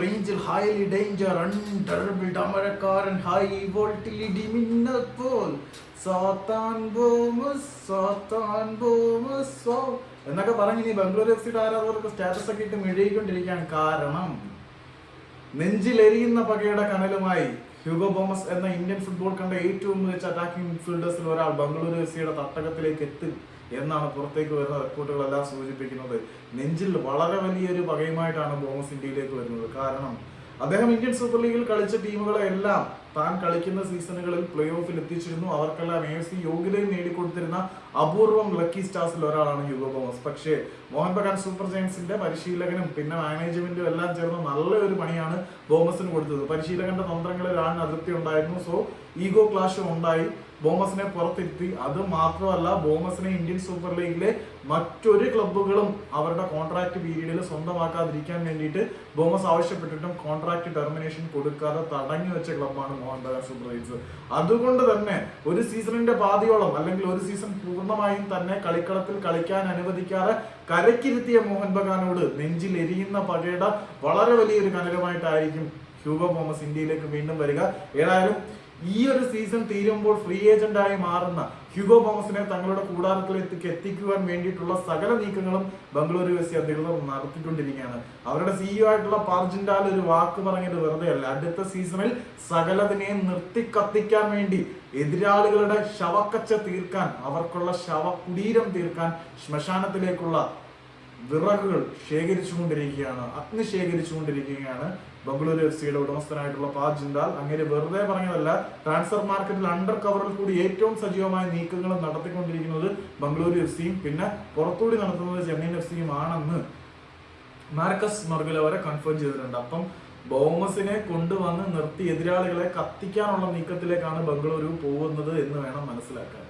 റേഞ്ചിൽ highly danger അൺടെറബിൾ ഡമരക്കാരൻ high volatility മിന്നൽ പോൽ. സാത്താൻ ബോമസ് സാത്താൻ ബോമസ് സോ. എന്നൊക്കെ പറഞ്ഞ് ഇനി ബംഗളൂരു എഫ് സിയുടെ ആരാധകർക്ക് സ്റ്റാറ്റസ് ഒക്കെ ഇട്ട് മിഴയിക്കൊണ്ടിരിക്കാൻ കാരണം നെഞ്ചിലെരിയുന്ന പകയുടെ കനലുമായി ഹ്യൂഗോ ബോമസ് എന്ന ഇന്ത്യൻ ഫുട്ബോൾ കണ്ട ഏറ്റവും മികച്ച അറ്റാക്കിംഗ് ഫീൽഡേഴ്സിൽ ഒരാൾ ബംഗളൂരു എഫ് സിയുടെ തട്ടകത്തിലേക്ക് എത്തും. എന്നാണ് പുറത്തേക്ക് വരുന്ന റിപ്പോർട്ടുകളെല്ലാം സൂചിപ്പിക്കുന്നത്. നെഞ്ചിൽ വളരെ വലിയൊരു പകയുമായിട്ടാണ് തോമസ് ഇന്ത്യയിലേക്ക് വരുന്നത്. കാരണം അദ്ദേഹം ഇന്ത്യൻ സൂപ്പർ ലീഗിൽ കളിച്ച ടീമുകളെ എല്ലാം താൻ കളിക്കുന്ന സീസണുകളിൽ പ്ലേ ഓഫിൽ എത്തിച്ചിരുന്നു. അവർക്കെല്ലാം എ സി യോഗ്യതയും നേടിക്കൊടുത്തിരുന്ന അപൂർവം ലക്കി സ്റ്റാർസിൽ ഒരാളാണ് യുവ തോമസ്. പക്ഷേ മോഹൻ ബഗാൻ സൂപ്പർ ജയൻസിന്റെ പരിശീലകനും പിന്നെ മാനേജ്മെന്റും എല്ലാം ചേർന്ന് നല്ലൊരു പണിയാണ് തോമസിന് കൊടുത്തത്. പരിശീലകന്റെ തന്ത്രങ്ങളിൽ അതൃപ്തി ഉണ്ടായിരുന്നു. സോ ഈഗോ ക്ലാഷും ഉണ്ടായി. ബോമസിനെ പുറത്തിരുത്തി. അത് മാത്രമല്ല ബോമസിനെ ഇന്ത്യൻ സൂപ്പർ ലീഗിലെ മറ്റൊരു ക്ലബ്ബുകളും അവരുടെ കോൺട്രാക്ട് പീരീഡിൽ സ്വന്തമാക്കാതിരിക്കാൻ വേണ്ടിയിട്ട് ബോമസ് ആവശ്യപ്പെട്ടിട്ടും കോൺട്രാക്ട് ടെർമിനേഷൻ കൊടുക്കാതെ തടഞ്ഞു വെച്ച ക്ലബ്ബാണ് മോഹൻ ബഗാൻ സൂപ്പർ ലീഗ്സ്. അതുകൊണ്ട് തന്നെ ഒരു സീസണിന്റെ പാതിയോളം അല്ലെങ്കിൽ ഒരു സീസൺ പൂർണമായും തന്നെ കളിക്കളത്തിൽ കളിക്കാൻ അനുവദിക്കാതെ കരക്കിരുത്തിയ മോഹൻ ബഗാനോട് നെഞ്ചിൽ എരിയുന്ന പകയുടെ വളരെ വലിയൊരു കനലുമായിട്ടായിരിക്കും ഹ്യൂഗോ തോമസ് ഇന്ത്യയിലേക്ക് വീണ്ടും വരിക. ഏതായാലും ഈ ഒരു സീസൺ തീരുമ്പോൾ ഫ്രീ ഏജന്റായി മാറുന്ന ഹ്യൂഗോ തോമസിനെ തങ്ങളുടെ കൂടാരത്തിലേക്ക് എത്തിക്കുവാൻ വേണ്ടിയിട്ടുള്ള സകല നീക്കങ്ങളും ബംഗളൂരു എഫ് സി അധികൃതർ നടത്തിക്കൊണ്ടിരിക്കുകയാണ്. അവരുടെ സിഇഒ ആയിട്ടുള്ള പാർജിൻഡാൽ ഒരു വാക്ക് പറഞ്ഞത് വെറുതെ അല്ല അടുത്ത സീസണിൽ സകലതിനെയും നിർത്തി കത്തിക്കാൻ വേണ്ടി എതിരാളികളുടെ ശവക്കച്ച തീർക്കാൻ അവർക്കുള്ള ശവ കുടീരം തീർക്കാൻ ശ്മശാനത്തിലേക്കുള്ള വിറകുകൾ ശേഖരിച്ചുകൊണ്ടിരിക്കുകയാണ് അഗ്നി ശേഖരിച്ചുകൊണ്ടിരിക്കുകയാണ്. ബംഗളൂരു എഫ് സിയുടെ ഉടമസ്ഥനായിട്ടുള്ള പാ ജിൻഡാൽ അങ്ങനെ വെറുതെ പറഞ്ഞതല്ല ട്രാൻസ്ഫർ മാർക്കറ്റിൽ അണ്ടർ കവറിൽ കൂടി ഏറ്റവും സജീവമായ നീക്കങ്ങൾ നടത്തിക്കൊണ്ടിരിക്കുന്നത് ബംഗളൂരു എഫ് സിയും പിന്നെ പുറത്തുകൂടി നടത്തുന്നത് ചെന്നൈയിൻ എഫ് സിയും ആണെന്ന് മാർക്കസ് മർഗുല വരെ കൺഫേം ചെയ്തിട്ടുണ്ട്. അപ്പം ബോമസിനെ കൊണ്ടുവന്ന് നിർത്തി എതിരാളികളെ കത്തിക്കാനുള്ള നീക്കത്തിലേക്കാണ് ബംഗളൂരു പോകുന്നത് എന്ന് വേണം മനസ്സിലാക്കാൻ.